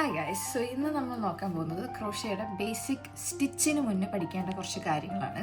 Hi guys so ഇന്ന് നമ്മൾ നോക്കാൻ പോകുന്നത് ക്രോഷയുടെ ബേസിക് സ്റ്റിച്ചിന് മുന്നേ പഠിക്കേണ്ട കുറച്ച് കാര്യങ്ങളാണ്.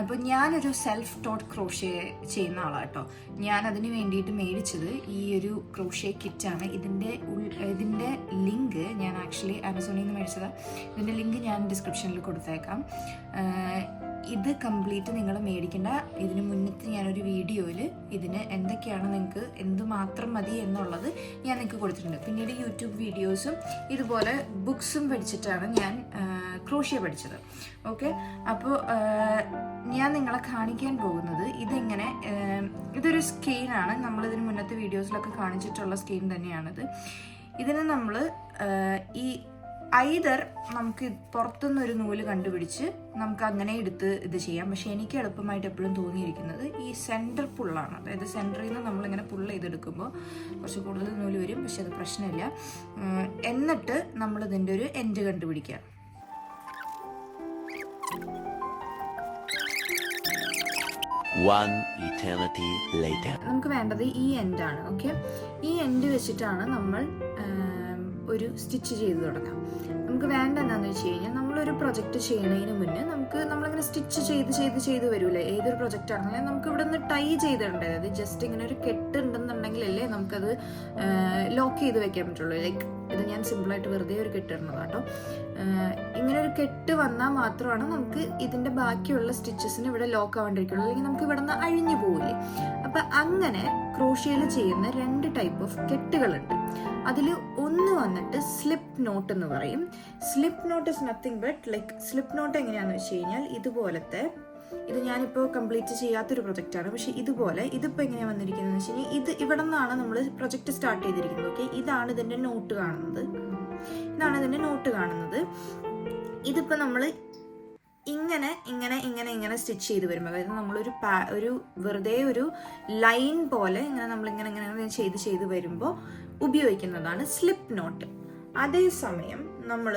അപ്പോൾ ഞാനൊരു സെൽഫ് ടോട്ട് ക്രോഷേ ചെയ്യുന്ന ആളാണ് കേട്ടോ ഞാൻ അതിന് വേണ്ടിയിട്ട് മേടിച്ചത് ഈ ഒരു ക്രോഷേ കിറ്റാണ് ഇതിന്റെ ഉൾ ഇതിന്റെ ലിങ്ക് ഞാൻ ആക്ച്വലി ആമസോണിൽ നിന്ന് മേടിച്ചതാണ് ഇതിന്റെ ലിങ്ക് ഞാൻ ഡിസ്ക്രിപ്ഷനിൽ കൊടുത്തേക്കാം. ഇത് കംപ്ലീറ്റ് നിങ്ങൾ മേടിക്കേണ്ട. ഇതിന് മുന്നത്തെ ഞാനൊരു വീഡിയോയിൽ ഇതിന് എന്തൊക്കെയാണ് നിങ്ങൾക്ക് എന്തുമാത്രം മതി എന്നുള്ളത് ഞാൻ നിങ്ങൾക്ക് കൊടുത്തിട്ടുണ്ട്. പിന്നീട് യൂട്യൂബ് വീഡിയോസും ഇതുപോലെ ബുക്സും പഠിച്ചിട്ടാണ് ഞാൻ ക്രോഷ്യ പഠിച്ചത്. ഓക്കെ? അപ്പോൾ ഞാൻ നിങ്ങളെ കാണിക്കാൻ പോകുന്നത് ഇതെങ്ങനെ ഇതൊരു സ്കെയിനാണ് നമ്മളിതിന് മുന്നത്തെ വീഡിയോസിലൊക്കെ കാണിച്ചിട്ടുള്ള സ്കെയിൻ തന്നെയാണിത്. ഇതിന് നമ്മൾ ഈ ഐതർ നമുക്ക് പുറത്തുനിന്ന് ഒരു നൂൽ കണ്ടുപിടിച്ച് നമുക്ക് അങ്ങനെ എടുത്ത് ഇത് ചെയ്യാം. പക്ഷെ എനിക്ക് എളുപ്പമായിട്ട് എപ്പോഴും തോന്നിയിരിക്കുന്നത് ഈ സെന്റർ പുള്ളാണ് അതായത് സെന്ററിൽ നിന്ന് നമ്മളിങ്ങനെ പുള്ള് ചെയ്തെടുക്കുമ്പോൾ കുറച്ച് കൂടുതൽ നൂൽ വരും. പക്ഷെ അത് പ്രശ്നമില്ല. എന്നിട്ട് നമ്മൾ ഇതിന്റെ ഒരു എൻഡ് കണ്ടുപിടിക്കാം. One eternity later. നമുക്ക് വേണ്ടത് ഈ എൻഡാണ് ഓക്കെ ഈ എൻഡ് വെച്ചിട്ടാണ് നമ്മൾ ഒരു സ്റ്റിച്ച് ചെയ്ത് തുടങ്ങാം. നമുക്ക് വേണ്ട എന്താണെന്ന് വെച്ച് കഴിഞ്ഞാൽ നമ്മളൊരു പ്രൊജക്റ്റ് ചെയ്യുന്നതിന് മുന്നേ നമുക്ക് നമ്മളിങ്ങനെ സ്റ്റിച്ച് ചെയ്ത് ചെയ്ത് ചെയ്ത് വരൂലേ. ഏതൊരു പ്രൊജക്റ്റ് ആണെങ്കിലും നമുക്ക് ഇവിടെ നിന്ന് ടൈ ചെയ്തിട്ടുണ്ട് അതായത് ജസ്റ്റ് ഇങ്ങനെ ഒരു കെട്ട് ഉണ്ടെന്നുണ്ടെങ്കിലല്ലേ നമുക്കത് ലോക്ക് ചെയ്ത് വെക്കാൻ പറ്റുള്ളൂ. ലൈക്ക് ഇത് ഞാൻ സിമ്പിളായിട്ട് വെറുതെ ഒരു കെട്ടിടണം കേട്ടോ ഇങ്ങനെ ഒരു കെട്ട് വന്നാൽ മാത്രമാണ് നമുക്ക് ഇതിന്റെ ബാക്കിയുള്ള സ്റ്റിച്ചസിന് ഇവിടെ ലോക്ക് ആവാണ്ടിരിക്കുള്ളൂ. അല്ലെങ്കിൽ നമുക്ക് ഇവിടെ നിന്ന് അഴിഞ്ഞു പോവില്ലേ. അപ്പം അങ്ങനെ ക്രോഷ്യയിൽ ചെയ്യുന്ന രണ്ട് ടൈപ്പ് ഓഫ് കെട്ടുകളുണ്ട്. അതിൽ ഒന്ന് വന്നിട്ട് സ്ലിപ്പ് നോട്ട് എന്ന് പറയും. Slip note is nothing but like slip note എങ്ങനെയാണെന്ന് വെച്ച് കഴിഞ്ഞാൽ ഇതുപോലത്തെ ഇത് ഞാനിപ്പോൾ കംപ്ലീറ്റ് ചെയ്യാത്തൊരു പ്രൊജക്റ്റാണ് പക്ഷേ ഇതുപോലെ ഇതിപ്പോൾ എങ്ങനെയാണ് വന്നിരിക്കുന്നത് വെച്ച് കഴിഞ്ഞാൽ ഇത് ഇവിടെ നിന്നാണ് നമ്മൾ പ്രൊജക്റ്റ് സ്റ്റാർട്ട് ചെയ്തിരിക്കുന്നത് ഓക്കെ ഇതാണ് ഇതിന്റെ നോട്ട് കാണുന്നത്. ഇതാണ് ഇതിന്റെ നോട്ട് കാണുന്നത്. ഇതിപ്പോൾ നമ്മൾ ഇങ്ങനെ ഇങ്ങനെ ഇങ്ങനെ ഇങ്ങനെ സ്റ്റിച്ച് ചെയ്ത് വരുമ്പോൾ അതായത് നമ്മളൊരു പാ ഒരു വെറുതെ ഒരു ലൈൻ പോലെ ഇങ്ങനെ നമ്മളിങ്ങനെ ഇങ്ങനെ ഇങ്ങനെ ചെയ്ത് ചെയ്ത് വരുമ്പോൾ ഉപയോഗിക്കുന്നതാണ് സ്ലിപ്പ് നോട്ട് അതേസമയം നമ്മൾ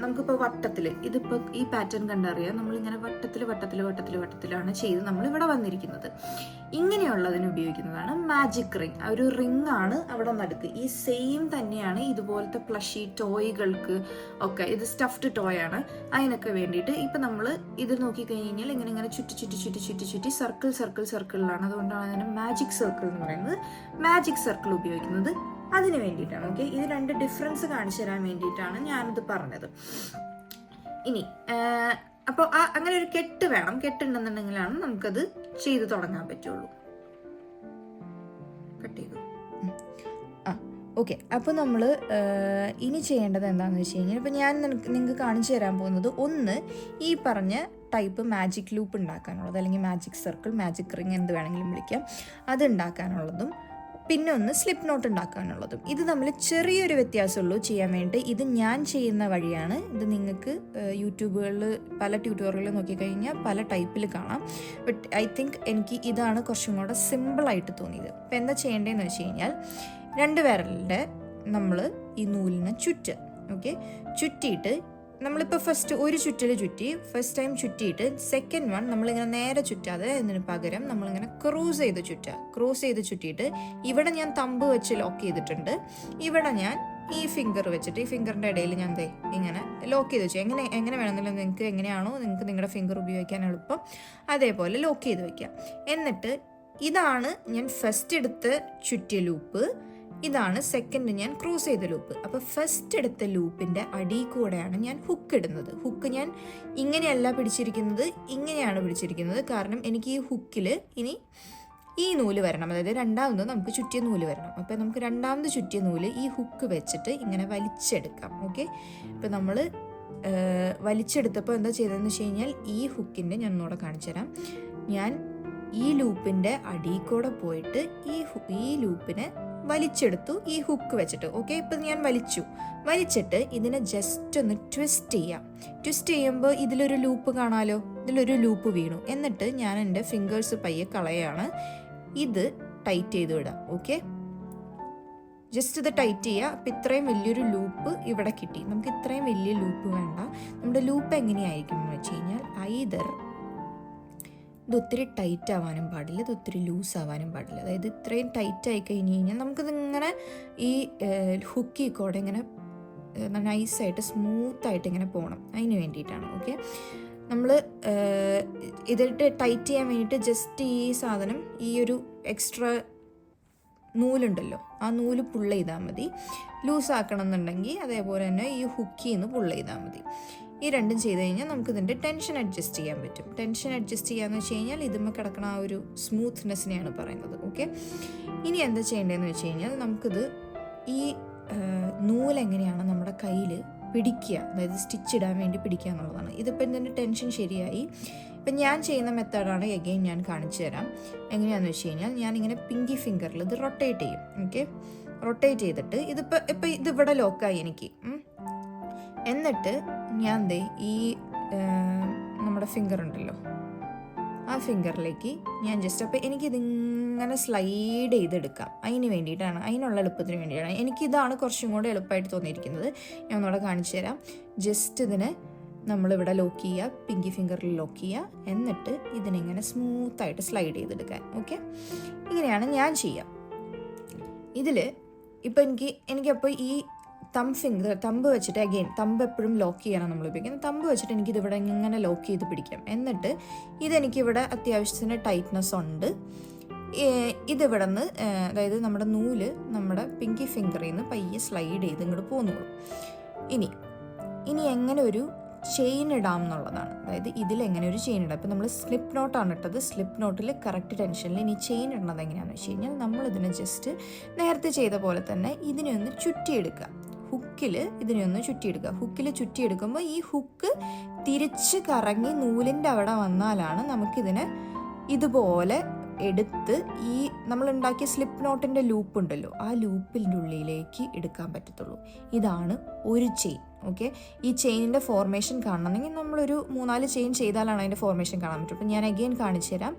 നമുക്കിപ്പോൾ വട്ടത്തിൽ ഇതിപ്പോൾ ഈ പാറ്റേൺ കണ്ടറിയാം. നമ്മളിങ്ങനെ വട്ടത്തിൽ വട്ടത്തിൽ വട്ടത്തിൽ വട്ടത്തിലാണ് ചെയ്ത് നമ്മൾ ഇവിടെ വന്നിരിക്കുന്നത്. ഇങ്ങനെയുള്ളതിന് ഉപയോഗിക്കുന്നതാണ് മാജിക് റിംഗ് ഒരു റിംഗ് ആണ് അവിടെ നടുക്ക്. ഈ സെയിം തന്നെയാണ് ഇതുപോലത്തെ പ്ലഷി ടോയ്കൾക്ക് ഒക്കെ. ഇത് സ്റ്റഫ്ഡ് ടോയ് ആണ്. അതിനൊക്കെ വേണ്ടിയിട്ട് ഇപ്പം നമ്മൾ ഇത് നോക്കിക്കഴിഞ്ഞ് കഴിഞ്ഞാൽ ഇങ്ങനെ ഇങ്ങനെ ചുറ്റി ചുറ്റി ചുറ്റി ചുറ്റി ചുറ്റി സർക്കിൾ സർക്കിൾ സർക്കിളിലാണ് അതുകൊണ്ടാണ് അതിന് മാജിക് സർക്കിൾ എന്ന് പറയുന്നത്. മാജിക് സർക്കിൾ ഉപയോഗിക്കുന്നത്. അതിന് വേണ്ടിയിട്ടാണ് ഓക്കെ ഇത് രണ്ട് ഡിഫറൻസ് കാണിച്ചു തരാൻ വേണ്ടിയിട്ടാണ് ഞാനിത് പറഞ്ഞത്. ഇനി അപ്പോൾ അങ്ങനെ ഒരു കെട്ട് വേണം. കെട്ടുണ്ടെന്നുണ്ടെങ്കിലാണ് നമുക്കത് ചെയ്തു തുടങ്ങാൻ പറ്റുള്ളൂ. ആ ഓക്കെ അപ്പോൾ നമ്മൾ ഇനി ചെയ്യേണ്ടത് എന്താണെന്ന് വെച്ച് കഴിഞ്ഞാൽ ഇപ്പോൾ ഞാൻ നിങ്ങൾക്ക് കാണിച്ചു തരാൻ പോകുന്നത് ഒന്ന് ഈ പറഞ്ഞ ടൈപ്പ് മാജിക് ലൂപ്പ് ഉണ്ടാക്കാനുള്ളത് അല്ലെങ്കിൽ മാജിക് സർക്കിൾ മാജിക് റിങ് എന്ത് വേണമെങ്കിലും വിളിക്കാം. അത് ഉണ്ടാക്കാനുള്ളതും പിന്നെ ഒന്ന് സ്ലിപ്പ് നോട്ട് ഉണ്ടാക്കാനുള്ളതും. ഇത് തമ്മിൽ ചെറിയൊരു വ്യത്യാസമുള്ളൂ ചെയ്യാൻ വേണ്ടി. ഇത് ഞാൻ ചെയ്യുന്ന വഴിയാണ്. ഇത് നിങ്ങൾക്ക് യൂട്യൂബുകളിൽ പല ട്യൂട്ടോറിയലിൽ നോക്കിക്കഴിഞ്ഞാൽ പല ടൈപ്പിൽ കാണാം. ബട്ട് ഐ തിങ്ക് എനിക്ക് ഇതാണ് കുറച്ചും കൂടെ സിമ്പിളായിട്ട് തോന്നിയത്. ഇപ്പം എന്താ ചെയ്യേണ്ടതെന്ന് വെച്ച് കഴിഞ്ഞാൽ രണ്ട് വിരലിന്റെ നമ്മൾ ഈ നൂലിനെ ചുറ്റുക ഓക്കെ ചുറ്റിയിട്ട് നമ്മളിപ്പോൾ ഫസ്റ്റ് ഒരു ചുറ്റൽ ചുറ്റി ഫസ്റ്റ് ടൈം ചുറ്റിയിട്ട് സെക്കൻഡ് വൺ നമ്മളിങ്ങനെ നേരെ ചുറ്റാതെ അതിന് പകരം നമ്മളിങ്ങനെ ക്രൂസ് ചെയ്ത് ചുറ്റുക ക്രൂസ് ചെയ്ത് ചുറ്റിയിട്ട് ഇവിടെ ഞാൻ തമ്പ് വെച്ച് ലോക്ക് ചെയ്തിട്ടുണ്ട്. ഇവിടെ ഞാൻ ഈ ഫിംഗർ വെച്ചിട്ട് ഈ ഫിംഗറിന്റെ ഇടയിൽ ഞാൻ ദേ ഇങ്ങനെ ലോക്ക് ചെയ്ത് വെച്ചു. എങ്ങനെ എങ്ങനെ വേണമെന്നില്ല നിങ്ങൾക്ക് എങ്ങനെയാണോ നിങ്ങൾക്ക് നിങ്ങളുടെ ഫിംഗർ ഉപയോഗിക്കാൻ എളുപ്പം അതേപോലെ ലോക്ക് ചെയ്ത് വയ്ക്കുക എന്നിട്ട് ഇതാണ് ഞാൻ ഫസ്റ്റ് എടുത്ത് ചുറ്റിയ ലൂപ്പ് ഇതാണ് സെക്കൻഡ് ഞാൻ ക്രോസ് ചെയ്ത ലൂപ്പ് അപ്പോൾ ഫസ്റ്റ് എടുത്ത ലൂപ്പിന്റെ അടി കൂടെയാണ് ഞാൻ ഹുക്ക് ഇടുന്നത്. ഹുക്ക് ഞാൻ ഇങ്ങനെയല്ല പിടിച്ചിരിക്കുന്നത് ഇങ്ങനെയാണ് പിടിച്ചിരിക്കുന്നത്. കാരണം എനിക്ക് ഈ ഹുക്കിൽ ഇനി ഈ നൂൽ വരണം. അതായത് രണ്ടാമത് നമുക്ക് ചുറ്റിയ നൂൽ വരണം. അപ്പോൾ നമുക്ക് രണ്ടാമത് ചുറ്റിയ നൂൽ ഈ ഹുക്ക് വെച്ചിട്ട് ഇങ്ങനെ വലിച്ചെടുക്കാം. ഓക്കെ ഇപ്പോൾ നമ്മൾ വലിച്ചെടുത്തപ്പോൾ എന്താ ചെയ്തതെന്ന് വെച്ച് കഴിഞ്ഞാൽ ഈ ഹുക്കിന്റെ ഞാൻ ഒന്നുകൂടെ കാണിച്ചു തരാം. ഞാൻ ഈ ലൂപ്പിന്റെ അടിയിൽ കൂടെ പോയിട്ട് ഈ ഈ ലൂപ്പിനെ വലിച്ചെടുത്തു ഈ ഹുക്ക് വെച്ചിട്ട്. ഓക്കെ ഇപ്പം ഞാൻ വലിച്ചു. വലിച്ചിട്ട് ഇതിനെ ജസ്റ്റ് ഒന്ന് ട്വിസ്റ്റ് ചെയ്യാം. ട്വിസ്റ്റ് ചെയ്യുമ്പോൾ ഇതിലൊരു ലൂപ്പ് കാണാലോ? ഇതിലൊരു ലൂപ്പ് വീണു. എന്നിട്ട് ഞാൻ എന്റെ ഫിംഗേഴ്സ് പയ്യെ കളയാണ്. ഇത് ടൈറ്റ് ചെയ്ത് വിടാം. ഓക്കെ ജസ്റ്റ് ഇത് ടൈറ്റ് ചെയ്യുക. അപ്പം ഇത്രയും വലിയൊരു ലൂപ്പ് ഇവിടെ കിട്ടി. നമുക്ക് ഇത്രയും വലിയ ലൂപ്പ് വേണ്ട. നമ്മുടെ ലൂപ്പ് എങ്ങനെയായിരിക്കും എന്ന് വെച്ച് കഴിഞ്ഞാൽ ഐദർ ഇത് ഒത്തിരി ടൈറ്റ് ആവാനും പാടില്ല ഇതൊത്തിരി ലൂസ് ആവാനും പാടില്ല. അതായത് ഇത്രയും ടൈറ്റ് ആയി കഴിഞ്ഞ് കഴിഞ്ഞാൽ നമുക്കിതിങ്ങനെ ഈ ഹുക്കി കൂടെ ഇങ്ങനെ നൈസായിട്ട് സ്മൂത്തായിട്ട് ഇങ്ങനെ പോകണം അതിന് വേണ്ടിയിട്ടാണ് ഓക്കെ നമ്മൾ ഇതിട്ട് ടൈറ്റ് ചെയ്യാൻ വേണ്ടിയിട്ട് ജസ്റ്റ് ഈ സാധനം ഈ ഒരു എക്സ്ട്രാ നൂലുണ്ടല്ലോ ആ നൂൽ പുള്ള ചെയ്താൽ മതി. ലൂസ് ആക്കണം എന്നുണ്ടെങ്കിൽ അതേപോലെ തന്നെ ഈ ഹുക്കിൽ നിന്ന് പുള്ള ചെയ്താൽ മതി. ഈ രണ്ടും ചെയ്ത് കഴിഞ്ഞാൽ നമുക്ക് ഇതിന്റെ ടെൻഷൻ അഡ്ജസ്റ്റ് ചെയ്യാൻ പറ്റും. ടെൻഷൻ അഡ്ജസ്റ്റ് ചെയ്യാന്ന് വെച്ച് കഴിഞ്ഞാൽ ഇതുമ്മ കിടക്കണ ആ ഒരു സ്മൂത്ത്നെസ്സിനെയാണ് പറയുന്നത് ഓക്കെ ഇനി എന്താ ചെയ്യേണ്ടതെന്ന് വെച്ച് കഴിഞ്ഞാൽ നമുക്കിത് ഈ നൂലെങ്ങനെയാണ് നമ്മുടെ കയ്യിൽ പിടിക്കുക അതായത് സ്റ്റിച്ച് ഇടാൻ വേണ്ടി പിടിക്കുക എന്നുള്ളതാണ്. ഇതിപ്പോൾ ഇതിന്റെ ടെൻഷൻ ശരിയായി? ഇപ്പം ഞാൻ ചെയ്യുന്ന മെത്തേഡാണ് എഗെയിൻ ഞാൻ കാണിച്ചു തരാം. എങ്ങനെയാണെന്ന് വെച്ച് കഴിഞ്ഞാൽ ഞാനിങ്ങനെ പിങ്കി ഫിംഗറിൽ ഇത് റൊട്ടേറ്റ് ചെയ്യും ഓക്കെ റൊട്ടേറ്റ് ചെയ്തിട്ട് ഇതിപ്പോൾ ഇപ്പം ഇതിവിടെ ലോക്കായി എനിക്ക്. എന്നിട്ട് ഞാൻ ദേ ഈ നമ്മുടെ ഫിംഗർ ഉണ്ടല്ലോ ആ ഫിംഗറിലേക്ക് ഞാൻ ജസ്റ്റ് അപ്പോൾ എനിക്കിതിങ്ങനെ സ്ലൈഡ് ചെയ്തെടുക്കാം. അതിന് വേണ്ടിയിട്ടാണ് അതിനുള്ള എളുപ്പത്തിന് വേണ്ടിയിട്ടാണ്. എനിക്കിതാണ് കുറച്ചും കൂടെ എളുപ്പമായിട്ട് തോന്നിയിരിക്കുന്നത്. ഞാൻ ഒന്നുകൂടെ കാണിച്ചു തരാം. ജസ്റ്റ് ഇതിന് നമ്മളിവിടെ ലോക്ക് ചെയ്യുക പിങ്കി ഫിംഗറിൽ ലോക്ക് ചെയ്യുക എന്നിട്ട് ഇതിനിങ്ങനെ സ്മൂത്തായിട്ട് സ്ലൈഡ് ചെയ്തെടുക്കാൻ ഓക്കെ ഇങ്ങനെയാണ് ഞാൻ ചെയ്യുക ഇതിൽ ഇപ്പം എനിക്ക് എനിക്കപ്പോൾ ഈ തം ഫിംഗർ തമ്പ് വെച്ചിട്ട് അഗെയിൻ തമ്പ് എപ്പോഴും ലോക്ക് ചെയ്യാനാണ് നമ്മൾ ഉപയോഗിക്കുന്നത്. തമ്പ് വെച്ചിട്ട് എനിക്കിതിവിടെ ഇങ്ങനെ ലോക്ക് ചെയ്ത് പിടിക്കാം. എന്നിട്ട് ഇതെനിക്കിവിടെ അത്യാവശ്യത്തിന് ടൈറ്റ്നസ് ഉണ്ട്. ഇതിവിടെ നിന്ന് അതായത് നമ്മുടെ നൂൽ നമ്മുടെ പിങ്കി ഫിംഗറിൽ നിന്ന് പയ്യെ സ്ലൈഡ് ചെയ്ത് ഇങ്ങോട്ട് പോകുന്നുള്ളൂ ഇനി ഇനി എങ്ങനെ ഒരു ചെയിൻ ഇടാം എന്നുള്ളതാണ്. അതായത് ഇതിൽ എങ്ങനെ ഒരു ചെയിൻ ഇടാം. ഇപ്പം നമ്മൾ സ്ലിപ്പ് നോട്ടാണ് ഇട്ടത്. സ്ലിപ്പ് നോട്ടിൽ കറക്റ്റ് ടെൻഷനിൽ ഇനി ചെയിൻ ഇടുന്നത് എങ്ങനെയാണെന്ന് വെച്ച് കഴിഞ്ഞാൽ നമ്മളിതിനെ ജസ്റ്റ് നേരത്തെ ചെയ്ത പോലെ തന്നെ ഇതിനെ ഒന്ന് ചുറ്റിയെടുക്കുക. ഹുക്കിൽ ഇതിനെ ഒന്ന് ചുറ്റിയെടുക്കുക. ഹുക്കിൽ ചുറ്റിയെടുക്കുമ്പോൾ ഈ ഹുക്ക് തിരിച്ച് കറങ്ങി നൂലിന്റെ അവിടെ വന്നാലാണ് നമുക്കിതിനെ ഇതുപോലെ എടുത്ത് ഈ നമ്മൾ ഉണ്ടാക്കിയ സ്ലിപ്പ് നോട്ടിന്റെ ലൂപ്പ് ഉണ്ടല്ലോ ആ ലൂപ്പിന്റെ ഉള്ളിലേക്ക് എടുക്കാൻ പറ്റത്തുള്ളൂ. ഇതാണ് ഒരു ചെയിൻ ഓക്കെ ഈ ചെയിനിന്റെ ഫോർമേഷൻ കാണണമെങ്കിൽ നമ്മളൊരു മൂന്നാൽ ചെയിൻ ചെയ്താലാണ് അതിന്റെ ഫോർമേഷൻ കാണാൻ പറ്റും അപ്പം ഞാൻ അഗെയിൻ കാണിച്ചു തരാം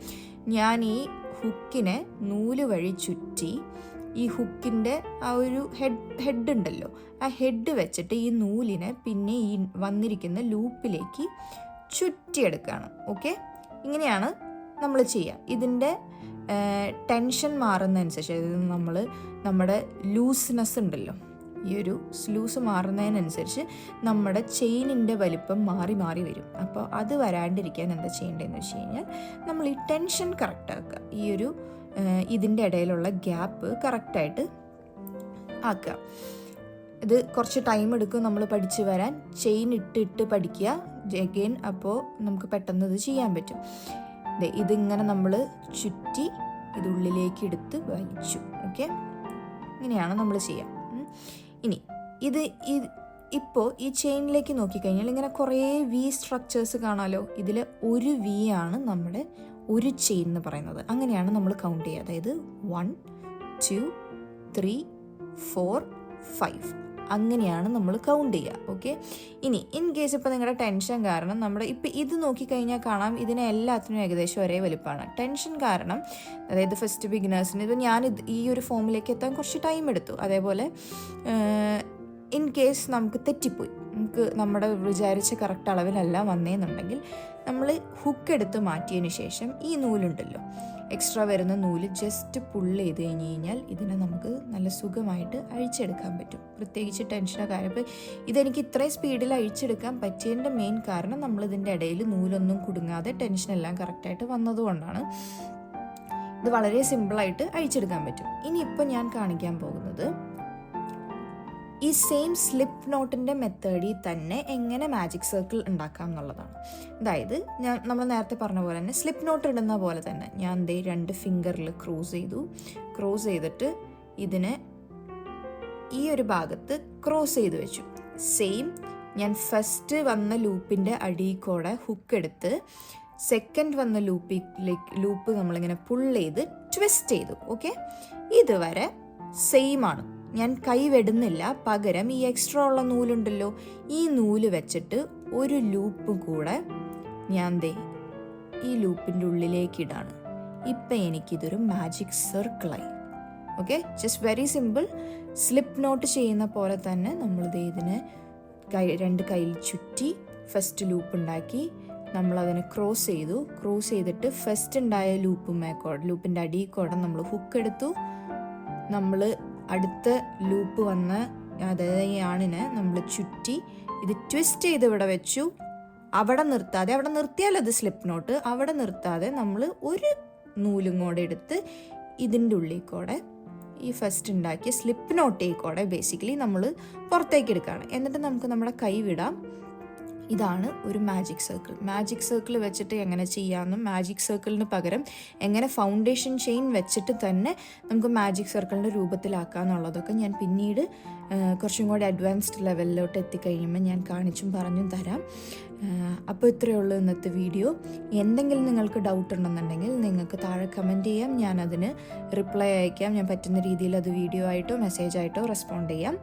ഞാൻ ഈ ഹുക്കിനെ നൂൽ വഴി ചുറ്റി ഈ ഹുക്കിന്റെ ആ ഒരു ഹെഡ് ഹെഡ് ഉണ്ടല്ലോ. ആ ഹെഡ് വെച്ചിട്ട് ഈ നൂലിനെ പിന്നെ ഈ വന്നിരിക്കുന്ന ലൂപ്പിലേക്ക് ചുറ്റിയെടുക്കുകയാണ്. ഓക്കെ? ഇങ്ങനെയാണ് നമ്മൾ ചെയ്യുക. ഇതിന്റെ ടെൻഷൻ മാറുന്നതനുസരിച്ച് അതായത് നമ്മൾ നമ്മുടെ ലൂസ്നെസ് ഉണ്ടല്ലോ ഈ ഒരു ലൂസ് മാറുന്നതിനനുസരിച്ച് നമ്മുടെ ചെയിനിന്റെ വലിപ്പം മാറി മാറി വരും. അപ്പോൾ അത് വരാണ്ടിരിക്കാൻ എന്താ ചെയ്യേണ്ടതെന്ന് വെച്ച് കഴിഞ്ഞാൽ നമ്മൾ ഈ ടെൻഷൻ കറക്റ്റാക്കുക. ഈ ഒരു ഇതിന്റെ ഇടയിലുള്ള ഗ്യാപ്പ് കറക്റ്റായിട്ട് ആക്കുക. ഇത് കുറച്ച് ടൈം എടുക്കും നമ്മൾ പഠിച്ചു വരാൻ. ചെയിൻ ഇട്ട് ഇട്ട് പഠിക്കുക. അഗെയിൻ അപ്പോൾ നമുക്ക് പെട്ടെന്ന് ഇത് ചെയ്യാൻ പറ്റും. ഇതിങ്ങനെ നമ്മൾ ചുറ്റി ഇത് ഉള്ളിലേക്ക് എടുത്ത് വലിച്ചു. ഓക്കെ ഇങ്ങനെയാണ് നമ്മൾ ചെയ്യുക ഇനി ഇത് ഇപ്പോൾ ഈ ചെയിനിലേക്ക് നോക്കിക്കഴിഞ്ഞാൽ ഇങ്ങനെ കുറേ വി സ്ട്രക്ചേഴ്സ് കാണാമല്ലോ ഇതിൽ ഒരു വി ആണ് നമ്മുടെ ഒരു ചെയിൻ എന്ന് പറയുന്നത്. അങ്ങനെയാണ് നമ്മൾ കൗണ്ട് ചെയ്യുക. അതായത് one two three four five അങ്ങനെയാണ് നമ്മൾ കൗണ്ട് ചെയ്യുക. ഓക്കെ ഇനി ഇൻ കേസ് ഇപ്പോൾ നിങ്ങളുടെ ടെൻഷൻ കാരണം നമ്മുടെ ഇപ്പം ഇത് നോക്കിക്കഴിഞ്ഞാൽ കാണാം ഇതിനെ എല്ലാത്തിനും ഏകദേശം ഒരേ വലിപ്പമാണ് ടെൻഷൻ കാരണം അതായത് ഫസ്റ്റ് ബിഗിനേഴ്സിന് ഇത് ഞാൻ ഈ ഒരു ഫോമിലേക്ക് എത്താൻ കുറച്ച് ടൈം എടുത്തു. അതേപോലെ ഇൻ കേസ് നമുക്ക് തെറ്റിപ്പോയി. നമുക്ക് നമ്മുടെ വിചാരിച്ച കറക്റ്റ് അളവിലല്ല വന്നേന്നുണ്ടെങ്കിൽ നമ്മൾ ഹുക്ക് എടുത്ത് മാറ്റിയതിന് ശേഷം ഈ നൂലുണ്ടല്ലോ. എക്സ്ട്രാ വരുന്ന നൂൽ ജസ്റ്റ് പുള്ള് ചെയ്ത് കഴിഞ്ഞ് കഴിഞ്ഞാൽ ഇതിനെ നമുക്ക് നല്ല സുഖമായിട്ട് അഴിച്ചെടുക്കാൻ പറ്റും. പ്രത്യേകിച്ച് ടെൻഷനോ കാര്യം ഇതെനിക്ക് ഇത്രയും സ്പീഡിൽ അഴിച്ചെടുക്കാൻ പറ്റിയതിന്റെ മെയിൻ കാരണം നമ്മൾ ഇതിന്റെ ഇടയിൽ നൂലൊന്നും കുടുങ്ങാതെ ടെൻഷനെല്ലാം കറക്റ്റായിട്ട് വന്നതുകൊണ്ടാണ് ഇത് വളരെ സിമ്പിളായിട്ട് അഴിച്ചെടുക്കാൻ പറ്റും. ഇനിയിപ്പോൾ ഞാൻ കാണിക്കാൻ പോകുന്നത് ഈ സെയിം സ്ലിപ്പ് നോട്ടിന്റെ മെത്തേഡിൽ തന്നെ എങ്ങനെ മാജിക് സർക്കിൾ ഉണ്ടാക്കാം എന്നുള്ളതാണ്. അതായത് ഞാൻ നമ്മൾ നേരത്തെ പറഞ്ഞ പോലെ തന്നെ സ്ലിപ്പ് നോട്ട് ഇടുന്ന പോലെ തന്നെ ഞാൻ ദേ രണ്ട് ഫിംഗറിൽ ക്രോസ് ചെയ്തു. ക്രോസ് ചെയ്തിട്ട് ഇതിനെ ഈ ഒരു ഭാഗത്ത് ക്രോസ് ചെയ്ത് വെച്ചു. സെയിം ഞാൻ ഫസ്റ്റ് വന്ന ലൂപ്പിന്റെ അടിയിൽ കൂടെ ഹുക്ക് എടുത്ത് സെക്കൻഡ് വന്ന ലൂപ്പിലേക്ക് ലൂപ്പ് നമ്മളിങ്ങനെ പുൾ ചെയ്ത് ട്വിസ്റ്റ് ചെയ്തു. ഓക്കെ ഇതുവരെ സെയിം ആണ്. ഞാൻ കൈ വെടുന്നില്ല. പകരം ഈ എക്സ്ട്രാ ഉള്ള നൂലുണ്ടല്ലോ. ഈ നൂൽ വെച്ചിട്ട് ഒരു ലൂപ്പ് കൂടെ ഞാൻ ദേ ഈ ലൂപ്പിന്റെ ഉള്ളിലേക്ക് ഇടാണ്. ഇപ്പം എനിക്കിതൊരു magic സർക്കിളായി okay just very simple slip note ചെയ്യുന്ന പോലെ തന്നെ നമ്മൾ ദേ ഇതിനെ കൈ രണ്ട് കയ്യിൽ ചുറ്റി ഫസ്റ്റ് ലൂപ്പ് ഉണ്ടാക്കി നമ്മളതിനെ ക്രോസ് ചെയ്തു. ക്രോസ് ചെയ്തിട്ട് ഫസ്റ്റ് ഉണ്ടായ ലൂപ്പ് മേക്കോട ലൂപ്പിന്റെ അടിയിൽ കൂടെ നമ്മൾ ഹുക്ക് എടുത്തു. നമ്മൾ അടുത്ത ലൂപ്പ് വന്ന് അതായത് ഈ ആണിനെ നമ്മൾ ചുറ്റി ഇത് ട്വിസ്റ്റ് ചെയ്ത് ഇവിടെ വെച്ചു. അവിടെ നിർത്താതെ അവിടെ നിർത്തിയാൽ അത് സ്ലിപ്പ് നോട്ട് അവിടെ നിർത്താതെ നമ്മൾ ഒരു നൂലും കൂടെ എടുത്ത് ഇതിന്റെ ഉള്ളിൽ കൂടെ ഈ ഫസ്റ്റ് ഉണ്ടാക്കിയ സ്ലിപ്പ് നോട്ടേ ബേസിക്കലി നമ്മൾ പുറത്തേക്ക് എടുക്കുകയാണ്. എന്നിട്ട് നമുക്ക് നമ്മുടെ കൈ വിടാം. ഇതാണ് ഒരു മാജിക് സർക്കിൾ മാജിക് സർക്കിൾ വെച്ചിട്ട് എങ്ങനെ ചെയ്യാമെന്നും മാജിക് സർക്കിളിന് പകരം എങ്ങനെ ഫൗണ്ടേഷൻ ചെയിൻ വെച്ചിട്ട് തന്നെ നമുക്ക് മാജിക് സർക്കിളിന്റെ രൂപത്തിലാക്കാമെന്നുള്ളതൊക്കെ ഞാൻ പിന്നീട് കുറച്ചും കൂടി അഡ്വാൻസ്ഡ് ലെവലിലോട്ട് എത്തിക്കഴിയുമ്പോൾ ഞാൻ കാണിച്ചും പറഞ്ഞും തരാം. അപ്പോൾ ഇത്രയേ ഉള്ളൂ ഇന്നത്തെ വീഡിയോ എന്തെങ്കിലും നിങ്ങൾക്ക് ഡൗട്ട് ഉണ്ടെന്നുണ്ടെങ്കിൽ നിങ്ങൾക്ക് താഴെ കമന്റ് ചെയ്യാം. ഞാൻ അതിന് റിപ്ലൈ അയക്കാം. ഞാൻ പറ്റുന്ന രീതിയിൽ അത് വീഡിയോ ആയിട്ടോ മെസ്സേജ് ആയിട്ടോ റെസ്പോണ്ട് ചെയ്യാം.